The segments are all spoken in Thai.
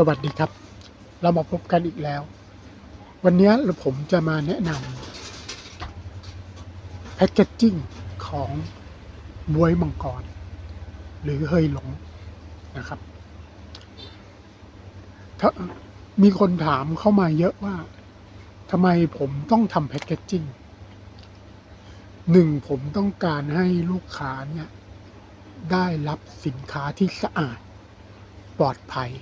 สวัสดีครับ เรามาพบกันอีกแล้ว วันนี้ผมจะมาแนะนำแพคเกจจิ้งของบวยมังกร หรือเฮยหลงนะครับถ้ามีคนถามเข้ามาเยอะว่าทำไมผมต้องทำแพคเกจจิ้งหนึ่งผมต้องการให้ลูกค้าเนี่ย ได้รับสินค้าที่สะอาด ปลอดภัย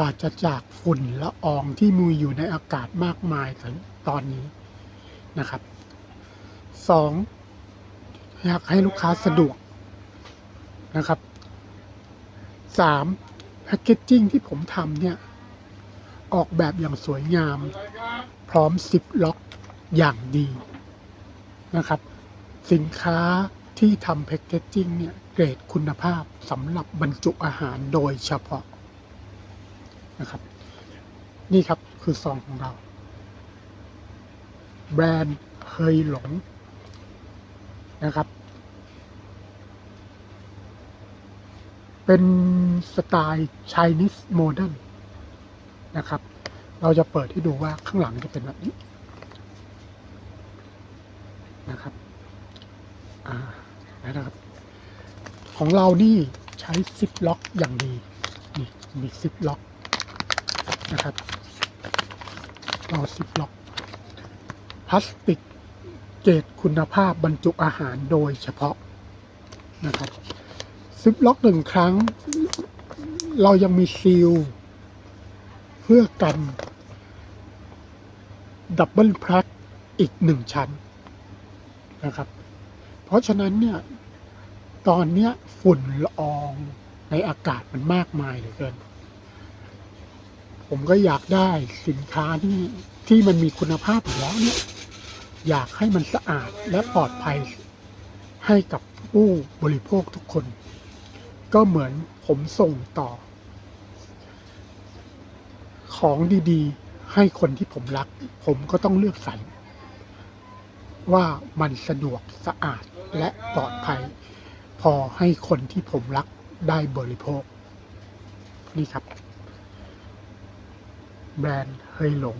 ราศจากฝุ่นละอองที่มีอยู่ในอากาศมากมายถึงตอนนี้นะครับสองอยากให้ลูกค้าสะดวกนะครับสามแพคเกจจิ้งที่ผมทำเนี่ย ออกแบบอย่างสวยงาม พร้อมซิปล็อกอย่างดีนะครับ สินค้าที่ทำแพคเกจจิ้งเนี่ย เกรดคุณภาพสำหรับบรรจุอาหารโดยเฉพาะ นะครับ นี่ครับคือซองของเรา แบรนด์เฮยหลงนะครับ เป็นสไตล์ Chinese Modern นะครับ เราจะเปิดให้ดูว่าข้างหลังจะเป็นแบบนี้นะครับอ่านะครับ ของเรานี่ใช้ซิปล็อกอย่างดี นี่มีซิปล็อก นะครับเราซิปล็อกพลาสติกเกรดคุณภาพบรรจุอาหารโดยเฉพาะนะครับซิปล็อกหนึ่งครั้ง เรายังมีซีล เพื่อกัน ดับเบิลพลักอีกหนึ่งชั้นนะครับ เพราะฉะนั้นเนี่ย ตอนเนี้ยฝุ่นละอองในอากาศมันมากมายเหลือเกิน ผมก็อยากได้สินค้าที่ที่มันมีคุณภาพอยู่แล้วเนี่ย อยากให้มันสะอาดและปลอดภัยให้กับผู้บริโภคทุกคน ก็เหมือนผมส่งต่อ ของดีๆ ให้คนที่ผมรัก ผมก็ต้องเลือกสรรว่ามันสะดวกสะอาดและปลอดภัย พอให้คนที่ผมรักได้บริโภค นี่ครับ แบรนด์เฮยหลง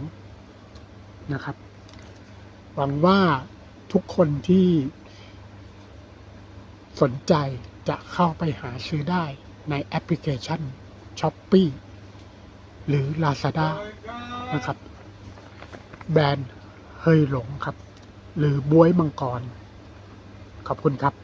นะครับ หวังว่าทุกคนที่สนใจจะเข้าไปหาซื้อได้ในแอปพลิเคชัน s h อ p e e หรือ Lazada นะครับ แบรนด์เฮยหลงครับ หรือบวยมังกร ขอบคุณครับ